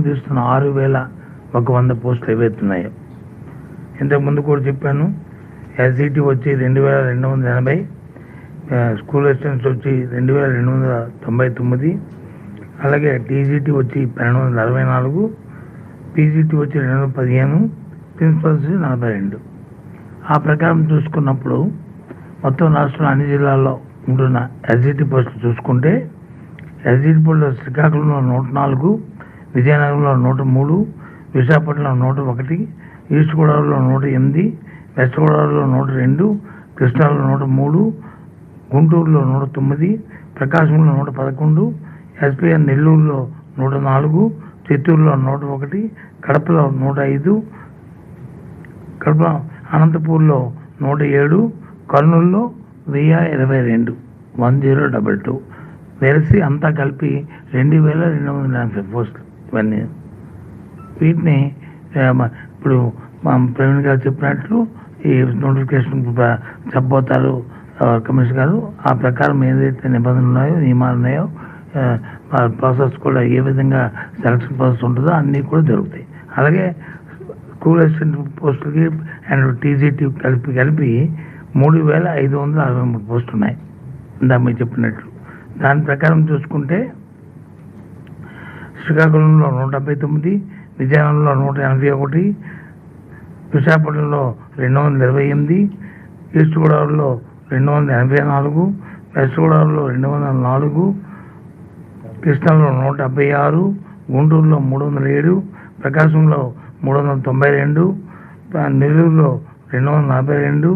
చూస్తున్న ఆరు వేల ఒక వంద పోస్టులు ఏవైతున్నాయో ఇంతకు ముందు కూడా చెప్పాను ఎస్సిటి వచ్చి రెండు వేల రెండు వందల ఎనభై స్కూల్ అసిస్టెంట్స్ వచ్చి రెండు వేల రెండు వందల తొంభై తొమ్మిది అలాగే టీజీటీ వచ్చి పన్నెండు వందల అరవై నాలుగు పీజీటీ వచ్చి రెండు వందల పదిహేను ప్రిన్సిపల్స్ నలభై రెండు. ఆ ప్రకారం చూసుకున్నప్పుడు మొత్తం రాష్ట్రంలో అన్ని జిల్లాల్లో ఉంటున్న ఎస్జిటి పోస్టులు చూసుకుంటే ఎస్జిటి పోస్టులు శ్రీకాకుళంలో నూట నాలుగు విజయనగరంలో నూట మూడు విశాఖపట్నంలో నూట ఒకటి ఈస్ట్ గోదావరిలో నూట ఎనిమిది వెస్ట్ గోదావరిలో నూట రెండు కృష్ణాలో నూట మూడు గుంటూరులో నూట తొమ్మిది ప్రకాశంలో నూట పదకొండు ఎస్పీఎన్ నెల్లూరులో నూట నాలుగు చిత్తూరులో నూట ఒకటి కడపలో నూట ఐదు కడప అనంతపూర్లో నూట ఏడు కర్నూలులో వెయ్యి ఇరవై రెండు. One zero double two. వెరసి అంతా కలిపి రెండు వేల రెండు వందల ఎనభై పోస్టులు. ఇవన్నీ. వీటిని ఇప్పుడు మా ప్రవీణ్ గారు చెప్పినట్లు ఈ నోటిఫికేషన్ చెప్పబోతారు కమిషన్ కమిషనర్ గారు. ఆ ప్రకారం ఏదైతే నిబంధనలు ఉన్నాయో నియమాలు ఉన్నాయో ప్రాసెస్ కూడా ఏ విధంగా సెలక్షన్ ప్రాసెస్ ఉంటుందో అన్నీ కూడా జరుగుతాయి. అలాగే స్కూల్ అసిస్టెంట్ పోస్టులకి అండ్ టీజీటీ కలిపి కలిపి మూడు వేల ఐదు వందల అరవై మూడు పోస్టులు ఉన్నాయి. ఇందాక మీరు చెప్పినట్లు. దాని ప్రకారం చూసుకుంటే శ్రీకాకుళంలో నూట డెబ్బై తొమ్మిది విజయనగరంలో నూట ఎనభై ఒకటి విశాఖపట్నంలో రెండు వందల ఇరవై ఎనిమిది ఈస్ట్ గోదావరిలో రెండు వందల ఎనభై నాలుగు వెస్ట్ గోదావరిలో రెండు వందల నాలుగు కృష్ణాలో నూట డెబ్బై ఆరు గుంటూరులో మూడు వందల ఏడు ప్రకాశంలో మూడు వందల తొంభై రెండు నెల్లూరులో రెండు వందల నలభై రెండు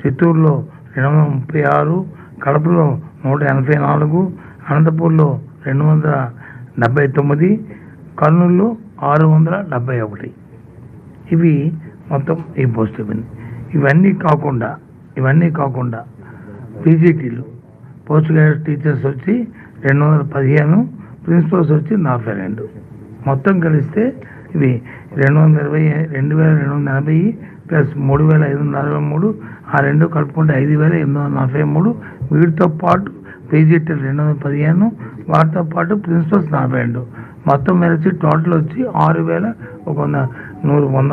చిత్తూరులో రెండు వందల ముప్పై ఆరు కడపలో నూట ఎనభై నాలుగు అనంతపూర్లో రెండు వందల డెబ్బై తొమ్మిది కర్నూలు ఆరు వందల డెబ్బై ఒకటి. ఇవి మొత్తం ఈ పోస్ట్ ఇవన్నీ ఇవన్నీ కాకుండా ఇవన్నీ కాకుండా పీజీటీలు పోస్ట్ గ్రాడ్యుయేట్ టీచర్స్ వచ్చి రెండు వందల పదిహేను ప్రిన్సిపల్స్ వచ్చి నలభై రెండు. మొత్తం కలిస్తే ఇవి రెండు వందల ఇరవై రెండు వేల రెండు వందల ఎనభై ప్లస్ మూడు వేల ఐదు వందల అరవై మూడు ఆ రెండు కలుపుకుంటే ఐదు వేల ఎనిమిది వందల నలభై మూడు. వీటితో పాటు పీజీటీ రెండు వందల పదిహేను వాటితో పాటు ప్రిన్సిపల్స్ నలభై రెండు మొత్తం కలిసి టోటల్ వచ్చి ఆరు వేల ఒక వంద నూరు వంద